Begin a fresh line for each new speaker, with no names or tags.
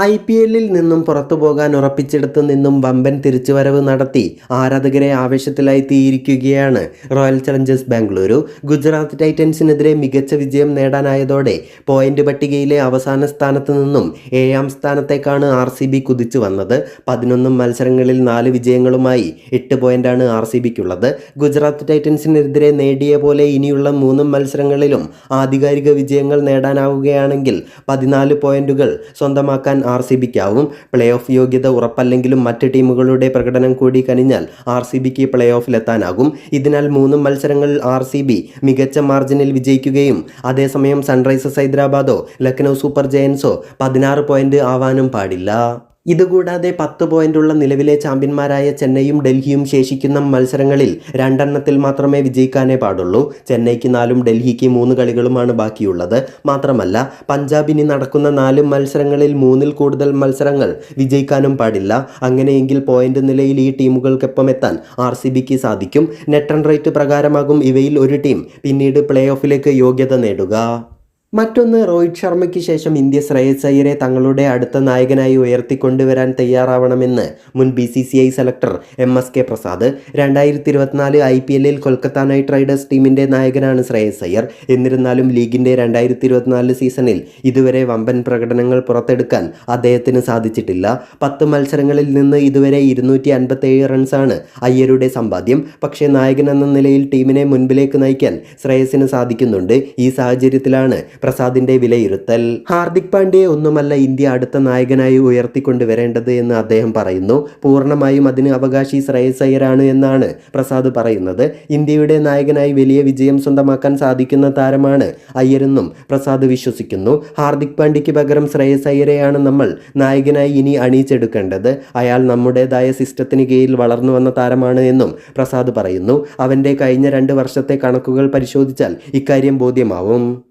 I P എല്ലിൽ നിന്നും പുറത്തു പോകാൻ ഉറപ്പിച്ചെടുത്തു നിന്നും വമ്പൻ തിരിച്ചുവരവ് നടത്തി ആരാധകരെ ആവേശത്തിലായി തീയിരിക്കുകയാണ് റോയൽ ചലഞ്ചേഴ്സ് ബാംഗ്ലൂരു. ഗുജറാത്ത് ടൈറ്റൻസിനെതിരെ മികച്ച വിജയം നേടാനായതോടെ പോയിന്റ് പട്ടികയിലെ അവസാന സ്ഥാനത്ത് നിന്നും ഏഴാം സ്ഥാനത്തേക്കാണ് ആർ സി ബി കുതിച്ചു വന്നത്. പതിനൊന്നും മത്സരങ്ങളിൽ നാല് വിജയങ്ങളുമായി എട്ട് പോയിന്റാണ് ആർ സി ബിക്കുള്ളത്. ഗുജറാത്ത് ടൈറ്റൻസിനെതിരെ നേടിയ പോലെ ഇനിയുള്ള മൂന്നും മത്സരങ്ങളിലും ആധികാരിക വിജയങ്ങൾ നേടാനാവുകയാണെങ്കിൽ പതിനാല് പോയിന്റുകൾ സ്വന്തമാക്കാൻ ആർ സി ബിക്കാവും പ്ലേ ഓഫ് യോഗ്യത ഉറപ്പല്ലെങ്കിലും മറ്റ് ടീമുകളുടെ പ്രകടനം കൂടി കനിഞ്ഞാൽ ആർ സി ബിക്ക് പ്ലേ ഓഫിലെത്താനാകും ഇതിനാൽ മൂന്ന് മത്സരങ്ങളിൽ ആർ സി ബി മികച്ച മാർജിനിൽ വിജയിക്കുകയും അതേസമയം സൺറൈസേഴ്സ് ഹൈദരാബാദോ ലക്നൗ സൂപ്പർ ജയൻസോ പതിനാറ് പോയിന്റ് ആവാനും പാടില്ല. ഇതുകൂടാതെ പത്ത് പോയിന്റുള്ള നിലവിലെ ചാമ്പ്യന്മാരായ ചെന്നൈയും ഡൽഹിയും ശേഷിക്കുന്ന മത്സരങ്ങളിൽ രണ്ടെണ്ണത്തിൽ മാത്രമേ വിജയിക്കാനേ പാടുള്ളൂ. ചെന്നൈക്ക് നാലും ഡൽഹിക്ക് മൂന്ന് കളികളുമാണ് ബാക്കിയുള്ളത്. മാത്രമല്ല പഞ്ചാബിന് നടക്കുന്ന നാല് മത്സരങ്ങളിൽ മൂന്നിൽ കൂടുതൽ മത്സരങ്ങൾ വിജയിക്കാനും പാടില്ല. അങ്ങനെയെങ്കിൽ പോയിന്റ് നിലയിൽ ഈ ടീമുകൾക്കൊപ്പം എത്താൻ ആർ സി ബിക്ക് സാധിക്കും. നെറ്റ് റൺ റേറ്റ് പ്രകാരമാകും ഇവയിൽ ഒരു ടീം. പിന്നീട് പ്ലേ ഓഫിലേക്ക് യോഗ്യത നേടുക. മറ്റൊന്ന് രോഹിത് ശർമ്മയ്ക്ക് ശേഷം ഇന്ത്യ ശ്രേയസ് അയ്യരെ തങ്ങളുടെ അടുത്ത നായകനായി ഉയർത്തിക്കൊണ്ടുവരാൻ തയ്യാറാവണമെന്ന് മുൻ B C C I selector M S K Prasad. രണ്ടായിരത്തി ഇരുപത്തിനാല് ഐ പി എല്ലിൽ കൊൽക്കത്ത നൈറ്റ് റൈഡേഴ്സ് ടീമിന്റെ നായകനാണ് ശ്രേയസ് അയ്യർ. എന്നിരുന്നാലും ലീഗിന്റെ രണ്ടായിരത്തി ഇരുപത്തിനാല് സീസണിൽ ഇതുവരെ വമ്പൻ പ്രകടനങ്ങൾ പുറത്തെടുക്കാൻ അദ്ദേഹത്തിന് സാധിച്ചിട്ടില്ല. പത്ത് മത്സരങ്ങളിൽ നിന്ന് ഇതുവരെ ഇരുന്നൂറ്റി അൻപത്തേഴ് റൺസാണ് അയ്യരുടെ സമ്പാദ്യം. പക്ഷേ നായകൻ എന്ന നിലയിൽ ടീമിനെ മുൻപിലേക്ക് നയിക്കാൻ ശ്രേയസിന് സാധിക്കുന്നുണ്ട്. ഈ സാഹചര്യത്തിലാണ് പ്രസാദിന്റെ വിലയിരുത്തൽ. ഹാർദിക് പാണ്ഡ്യയെ ഒന്നുമല്ല ഇന്ത്യ അടുത്ത നായകനായി ഉയർത്തിക്കൊണ്ടുവരേണ്ടത് എന്ന് അദ്ദേഹം പറയുന്നു. പൂർണമായും അതിന് അവകാശി ശ്രേയസ് അയ്യരാണ് എന്നാണ് പ്രസാദ് പറയുന്നത്. ഇന്ത്യയുടെ നായകനായി വലിയ വിജയം സ്വന്തമാക്കാൻ സാധിക്കുന്ന താരമാണ് അയ്യരെന്നും പ്രസാദ് വിശ്വസിക്കുന്നു. ഹാർദിക് പാണ്ഡ്യയ്ക്ക് പകരം ശ്രേയസ് അയ്യരെയാണ് നമ്മൾ നായകനായി ഇനി അണിയിച്ചെടുക്കേണ്ടത്. അയാൾ നമ്മുടേതായ സിസ്റ്റത്തിന് കീഴിൽ വളർന്നു വന്ന താരമാണ് എന്നും പ്രസാദ് പറയുന്നു. അവന്റെ കഴിഞ്ഞ രണ്ട് വർഷത്തെ കണക്കുകൾ പരിശോധിച്ചാൽ ഇക്കാര്യം ബോധ്യമാവും.